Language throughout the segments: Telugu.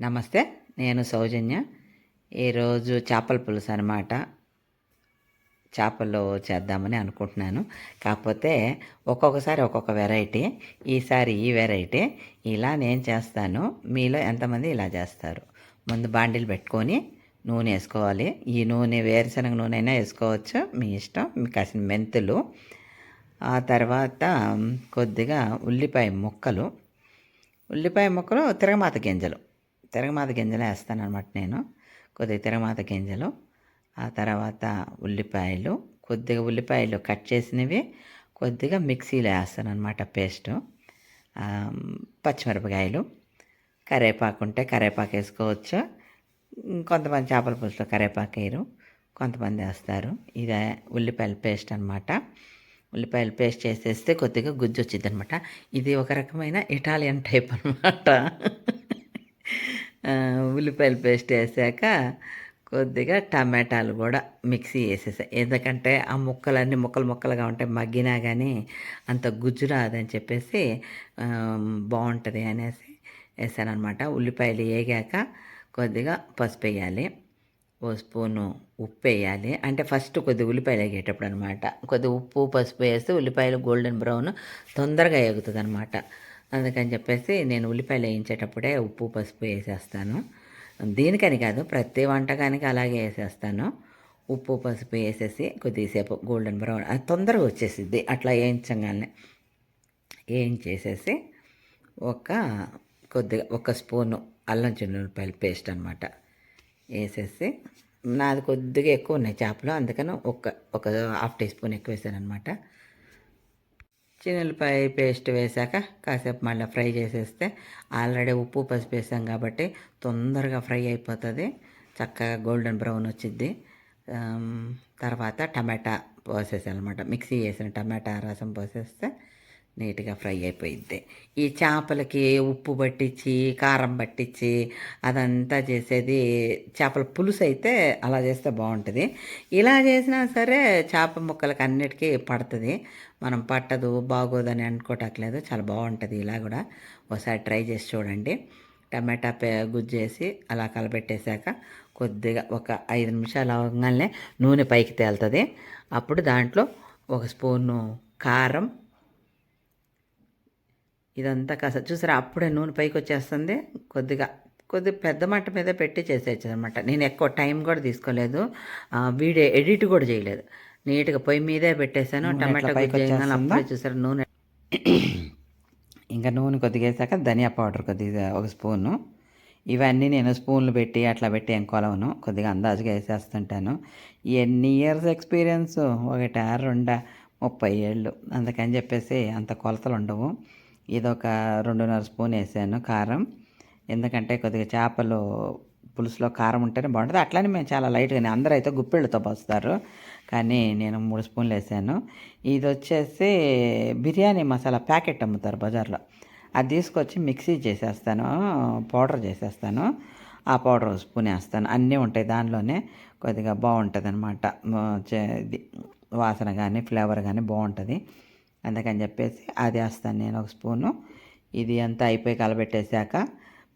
నమస్తే నేను సౌజన్య. ఈరోజు చేపల పులుసు అనమాట చేపలు చేద్దామని అనుకుంటున్నాను. కాకపోతే ఒక్కొక్కసారి ఒక్కొక్క వెరైటీ ఈసారి ఈ వెరైటీ ఇలా నేను చేస్తాను. మీలో ఎంతమంది ఇలా చేస్తారు? ముందు బాండిల్ పెట్టుకొని నూనె వేసుకోవాలి. ఈ నూనె వేరుశనగ నూనె అయినా వేసుకోవచ్చు. మీ ఇష్టం. మీకు కాసిన మెంతులు. ఆ తర్వాత కొద్దిగా ఉల్లిపాయ ముక్కలు. ఉల్లిపాయ ముక్కలు తిరగమాత గింజలు. తిరగమాత గింజలు వేస్తాను అనమాట నేను. కొద్దిగా తిరగమాత గింజలు ఆ తర్వాత ఉల్లిపాయలు కొద్దిగా ఉల్లిపాయలు కట్ చేసినవి కొద్దిగా మిక్సీలో వేస్తానమాట పేస్టు. పచ్చిమిరపకాయలు కరివేపాకు ఉంటే కరివేపాకు వేసుకోవచ్చు. కొంతమంది చేపల పులుసులో కరివేపాకు వేయరు కొంతమంది వేస్తారు. ఇదే ఉల్లిపాయల పేస్ట్ అనమాట ఉల్లిపాయలు పేస్ట్ చేసేస్తే కొద్దిగా గుజ్జు వచ్చింది అనమాట ఇది ఒక రకమైన ఇటాలియన్ టైప్ అనమాట ఉల్లిపాయలు పేస్ట్ వేసాక కొద్దిగా టమాటాలు కూడా మిక్సీ వేసేసాయి ఎందుకంటే ఆ ముక్కలన్నీ ముక్కలు ముక్కలుగా ఉంటాయి మగ్గినా కానీ అంత గుజ్జు రాదని చెప్పేసి బాగుంటుంది అనేసి వేసాననమాట ఉల్లిపాయలు వేగాక కొద్దిగా పసుపు వేయాలి ఓ స్పూను ఉప్పు వేయాలి. అంటే ఫస్ట్ కొద్దిగా ఉల్లిపాయలు వేగేటప్పుడు అనమాట కొద్దిగా ఉప్పు పసుపు వేస్తే ఉల్లిపాయలు గోల్డెన్ బ్రౌన్ తొందరగా వేగుతుంది అనమాట అందుకని చెప్పేసి నేను ఉల్లిపాయలు వేయించేటప్పుడే ఉప్పు పసుపు వేసేస్తాను. దీనికని కాదు ప్రతి వంటకానికి అలాగే వేసేస్తాను. ఉప్పు పసుపు వేసేసి కొద్దిసేపు గోల్డెన్ బ్రౌన్ అది తొందరగా వచ్చేసిద్ది. అట్లా వేయించగానే వేయించేసేసి ఒక కొద్దిగా ఒక స్పూను అల్లం చిన్నులపాయల పేస్ట్ అనమాట వేసేసి నాది కొద్దిగా ఎక్కువ ఉన్నాయి చేపలు అందుకని ఒక ఒక హాఫ్ టీ స్పూన్ ఎక్కువ వేసాను అనమాట చిన్నపాయ పేస్ట్ వేసాక కాసేపు మళ్ళీ ఫ్రై చేసేస్తే ఆల్రెడీ ఉప్పు పసుపు వేసాం కాబట్టి తొందరగా ఫ్రై అయిపోతుంది. చక్కగా గోల్డెన్ బ్రౌన్ వచ్చింది తర్వాత టమాటా పోసేసాను అనమాట మిక్సీ వేసిన టమాటా రసం పోసేస్తే నీట్గా ఫ్రై అయిపోయిద్ది. ఈ చేపలకి ఉప్పు పట్టించి కారం పట్టించి అదంతా చేసేది చేపల పులుసు అయితే అలా చేస్తే బాగుంటుంది ఇలా చేసినా సరే చేప ముక్కలకి అన్నిటికీ పడుతుంది. మనం పట్టదు బాగోదని అనుకోవట్లేదు చాలా బాగుంటుంది ఇలా కూడా. ఒకసారి ట్రై చేసి చూడండి. టమాటా పే గుజ్జేసి అలా కలబెట్టేశాక కొద్దిగా ఒక ఐదు నిమిషాలు అవగానే నూనె పైకి తేలుతుంది. అప్పుడు దాంట్లో ఒక స్పూను కారం ఇదంతా కాస్త చూసారా? అప్పుడే నూనె పైకి వచ్చేస్తుంది కొద్దిగా కొద్ది పెద్ద మంట మీద పెట్టి చేసేయచ్చు అనమాట నేను ఎక్కువ టైం కూడా తీసుకోలేదు. వీడియో ఎడిట్ కూడా చేయలేదు. నీట్గా పొయ్యి మీదే పెట్టేశాను. టమాటా గుజ్జు అప్పుడే చూసారు? నూనె ఇంకా నూనె కొద్దిగా వేసాక ధనియా పౌడర్ కొద్దిగా ఒక స్పూను. ఇవన్నీ నేను స్పూన్లు పెట్టి అట్లా పెట్టి ఏం కొలవను. కొద్దిగా అందాజుగా వేసేస్తుంటాను. ఎన్ని ఇయర్స్ ఎక్స్పీరియన్స్? ఒకటి రెండా ముప్పై ఏళ్ళు. అందుకని చెప్పేసి అంత కొలతలు ఉండవు ఇది ఒక రెండున్నర స్పూన్ వేసాను కారం. ఎందుకంటే కొద్దిగా చేపలు పులుసులో కారం ఉంటేనే బాగుంటుంది. అట్లనే మేము చాలా లైట్గానే అందరూ అయితే గుప్పిళ్ళతో పోస్తారు. కానీ నేను మూడు స్పూన్లు వేసాను. ఇది వచ్చేసి బిర్యానీ మసాలా ప్యాకెట్ అమ్ముతారు బజార్లో. అది తీసుకొచ్చి మిక్సీ చేసేస్తాను పౌడర్ చేసేస్తాను. ఆ పౌడర్ స్పూన్ వేస్తాను. అన్నీ ఉంటాయి దానిలోనే. కొద్దిగా బాగుంటుంది అనమాట ఇది వాసన కానీ ఫ్లేవర్ కానీ బాగుంటుంది. అందుకని చెప్పేసి అది వేస్తాను నేను ఒక స్పూను. ఇది అంతా అయిపోయి కలబెట్టేశాక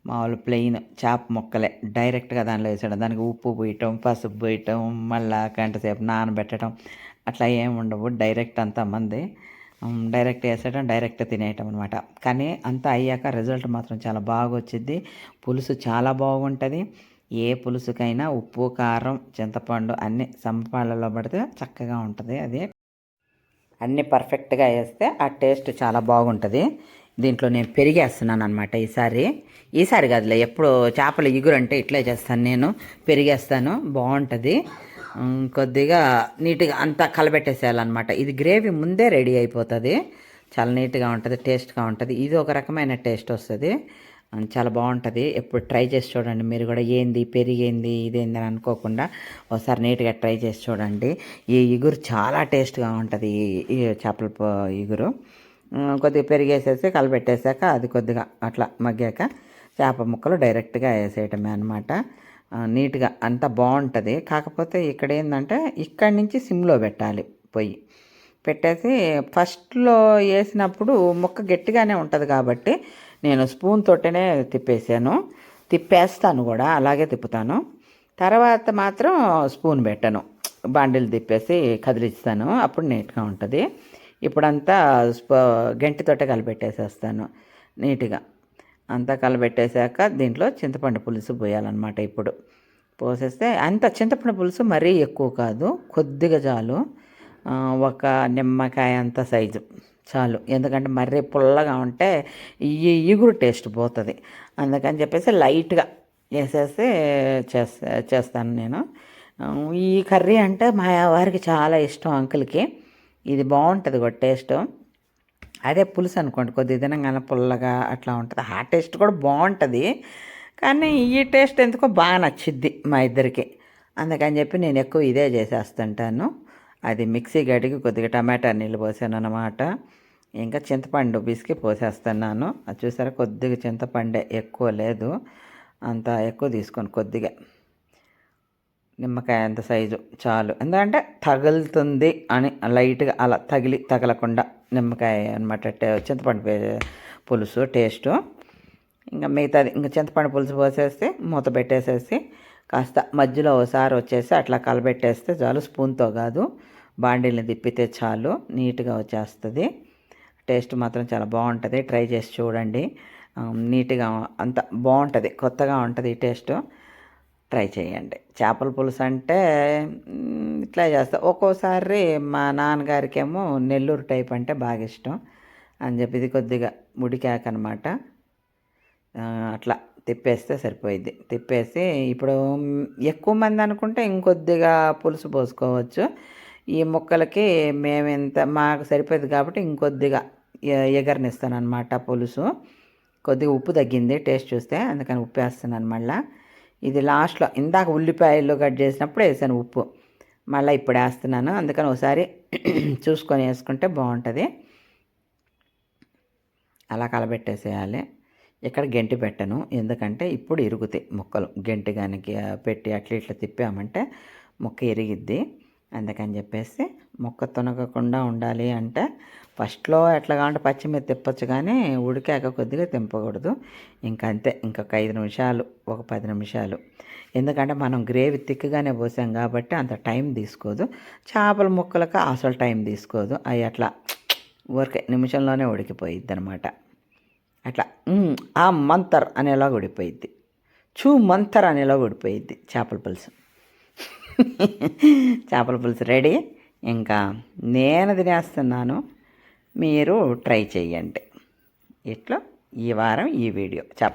మామూలు ప్లెయిన్ చేప ముక్కలే. డైరెక్ట్గా దానిలో వేసాడు దానికి ఉప్పు పోయటం పసుపు పోయటం మళ్ళా గంటసేపు నానబెట్టడం అట్లా ఏమి ఉండవు. డైరెక్ట్ అంతా మంది. డైరెక్ట్ వేసేయడం డైరెక్ట్ తినేయటం అనమాట కానీ అంతా అయ్యాక రిజల్ట్ మాత్రం చాలా బాగా వచ్చింది పులుసు చాలా బాగుంటుంది. ఏ పులుసుకైనా ఉప్పు కారం చింతపండు అన్ని సంపాలలో పడితే చక్కగా ఉంటుంది. అది అన్నీ పర్ఫెక్ట్గా వేస్తే ఆ టేస్ట్ చాలా బాగుంటుంది. దీంట్లో నేను పెరిగేస్తున్నాను అనమాట ఈసారి ఈసారి కాదులే ఎప్పుడు చేపల ఇగురు అంటే ఇట్లే చేస్తాను నేను. పెరిగేస్తాను బాగుంటుంది. కొద్దిగా నీట్గా అంతా కలబెట్టేసేయాలన్నమాట. ఇది గ్రేవీ ముందే రెడీ అయిపోతుంది. చాలా నీట్గా ఉంటుంది టేస్ట్గా ఉంటుంది. ఇది ఒక రకమైన టేస్ట్ వస్తుంది. చాలా బాగుంటుంది. ఎప్పుడు ట్రై చేసి చూడండి. మీరు కూడా ఏంది పెరిగేంది ఇదేంది అని అనుకోకుండా ఒకసారి నీట్గా ట్రై చేసి చూడండి. ఈ ఇగురు చాలా టేస్ట్గా ఉంటుంది. ఈ చేపల ఇగురు. కొద్దిగా పెరిగేసేసి కలబెట్టేసాక అది కొద్దిగా అట్లా మగ్గాక చేప ముక్కలు డైరెక్ట్గా వేసేయటమే అనమాట నీట్గా అంతా బాగుంటుంది. కాకపోతే ఇక్కడ ఏంటంటే ఇక్కడి నుంచి సిమ్లో పెట్టాలి పొయ్యి. పెట్టేసి ఫస్ట్లో వేసినప్పుడు ముక్క గట్టిగానే ఉంటుంది కాబట్టి నేను స్పూన్ తోటనే తిప్పేసాను. తిప్పేస్తాను కూడా అలాగే తిప్పుతాను. తర్వాత మాత్రం స్పూన్ పెట్టను. బాండిల్ తిప్పేసి కదిలిస్తాను. అప్పుడు నీట్గా ఉంటుంది. ఇప్పుడంతా స్ప కలిపెట్టేసేస్తాను నీట్గా. అంతా కలబెట్టేశాక దీంట్లో చింతపండు పులుసు పోయాలన్నమాట ఇప్పుడు. పోసేస్తే అంత చింతపండు పులుసు మరీ ఎక్కువ కాదు కొద్దిగా చాలు. ఒక నిమ్మకాయ అంత సైజు. చాలు. ఎందుకంటే మరీ పుల్లగా ఉంటే ఈ ఇగురు టేస్ట్ పోతుంది. అందుకని చెప్పేసి లైట్గా వేసేసి చేస్తా చేస్తాను నేను. ఈ కర్రీ అంటే మా వారికి చాలా ఇష్టం అంకుల్కి. ఇది బాగుంటుంది కూడా టేస్ట్. అదే పులుసు అనుకోండి కొద్ది తినగానే పుల్లగా అట్లా ఉంటుంది. ఆ టేస్ట్ కూడా బాగుంటుంది. కానీ ఈ టేస్ట్ ఎందుకో బాగా నచ్చిద్ది మా ఇద్దరికి. అందుకని చెప్పి నేను ఎక్కువ ఇదే చేసేస్తుంటాను. అది మిక్సీ గడిగి కొద్దిగా టమాటా నీళ్ళు పోసాను అనమాట ఇంకా చింతపండు బిస్కి పోసేస్తున్నాను. అది చూసారా కొద్దిగా చింతపండే ఎక్కువ లేదు. అంత ఎక్కువ తీసుకొని కొద్దిగా. నిమ్మకాయ అంత సైజు చాలు. ఎందుకంటే తగులుతుంది అని లైట్గా అలా తగిలి తగలకుండా నిమ్మకాయ అనమాట చింతపండు పులుసు టేస్ట్. ఇంకా మిగతాది ఇంకా చింతపండు పులుసు పోసేసి మూత పెట్టేసేసి కాస్త మధ్యలో ఒకసారి వచ్చేసి అట్లా కలబెట్టేస్తే చాలు స్పూన్తో కాదు. బాండీలను తిప్పితే చాలు నీట్గా వచ్చేస్తుంది. టేస్ట్ మాత్రం చాలా బాగుంటుంది. ట్రై చేసి చూడండి. నీట్గా అంత బాగుంటుంది కొత్తగా ఉంటుంది ఈ టేస్ట్. ట్రై చేయండి. చేపల పులుసు అంటే ఇట్లా చేస్తా. ఒక్కోసారి మా నాన్నగారికేమో నెల్లూరు టైప్ అంటే బాగా ఇష్టం అని చెప్పి ఇది కొద్దిగా ఉడికాక అనమాట అట్లా తిప్పేస్తే సరిపోయిద్ది. తిప్పేసి ఇప్పుడు ఎక్కువ మంది అనుకుంటే ఇంకొద్దిగా పులుసు పోసుకోవచ్చు. ఈ ముక్కలకి మేము ఎంత మాకు సరిపోయింది కాబట్టి ఇంకొద్దిగా ఎగరనిస్తాను అనమాట పులుసు. కొద్దిగా ఉప్పు తగ్గింది టేస్ట్ చూస్తే అందుకని ఉప్పు వేస్తున్నాను మళ్ళీ. ఇది లాస్ట్లో ఇందాక ఉల్లిపాయలు కట్ చేసినప్పుడు వేసాను ఉప్పు. మళ్ళీ ఇప్పుడు వేస్తున్నాను. అందుకని ఒకసారి చూసుకొని వేసుకుంటే బాగుంటుంది. అలా కలబెట్టేసేయాలి. ఇక్కడ గెంటి పెట్టను. ఎందుకంటే ఇప్పుడు ఇరుగుతాయి మొక్కలు. గెంటి కనుక పెట్టి అట్లా ఇట్లా తిప్పామంటే మొక్క ఇరిగిద్ది. అందుకని చెప్పేసి ముక్క తునగకుండా ఉండాలి అంటే ఫస్ట్లో ఎట్లా కావాలంటే పచ్చిమిర్చి తిప్పొచ్చు కానీ ఉడికాక కొద్దిగా తింపకూడదు. ఇంకా అంతే. ఇంకొక ఐదు నిమిషాలు ఒక పది నిమిషాలు. ఎందుకంటే మనం గ్రేవీ తిక్కగానే పోసాం కాబట్టి అంత టైం తీసుకోదు. చేపల ముక్కలకు అసలు టైం తీసుకోదు. అవి అట్లా ఊరికే నిమిషంలోనే ఉడికిపోయిద్ది అనమాట అట్లా ఆ మంతర్ అనేలా ఓడిపోయిద్ది చూ మంతర్ అనేలా ఓడిపోయిద్ది చేపల పులుసు. చేపల పులుసు రెడీ. ఇంకా నేను తినేస్తున్నాను మీరు ట్రై చేయండి ఇట్లా ఈ వారం ఈ వీడియో. చెప్ప